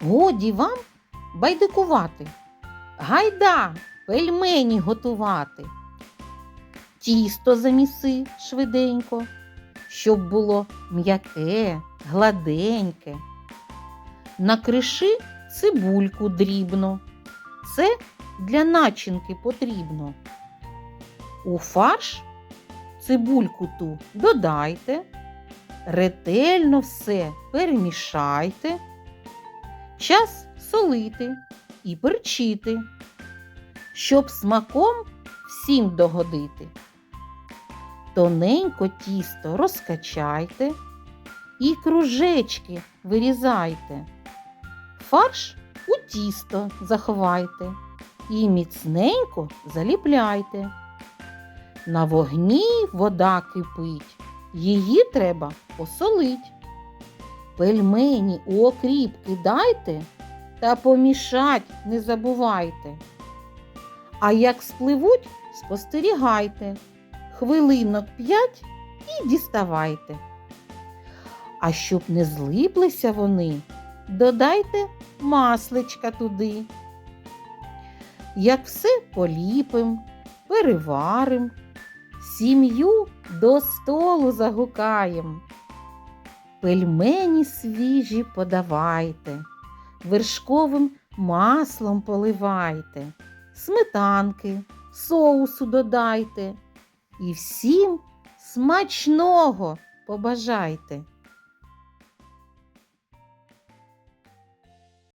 Годі вам байдикувати. Гайда пельмені готувати. Тісто заміси швиденько, щоб було м'яке, гладеньке. Накриши цибульку дрібно. Це для начинки потрібно. У фарш цибульку ту додайте, ретельно все перемішайте, час солити і перчити, щоб смаком всім догодити. Тоненько тісто розкачайте і кружечки вирізайте. Фарш у тісто заховайте і міцненько заліпляйте. На вогні вода кипить, її треба посолить. Пельмені у окріп кидайте та помішать не забувайте. А як спливуть, спостерігайте, хвилинок п'ять і діставайте. А щоб не злиплися вони, додайте масличка туди. Як все поліпим, переварим, сім'ю до столу загукаєм. Пельмені свіжі подавайте, вершковим маслом поливайте, сметанки, соусу додайте і всім смачного побажайте.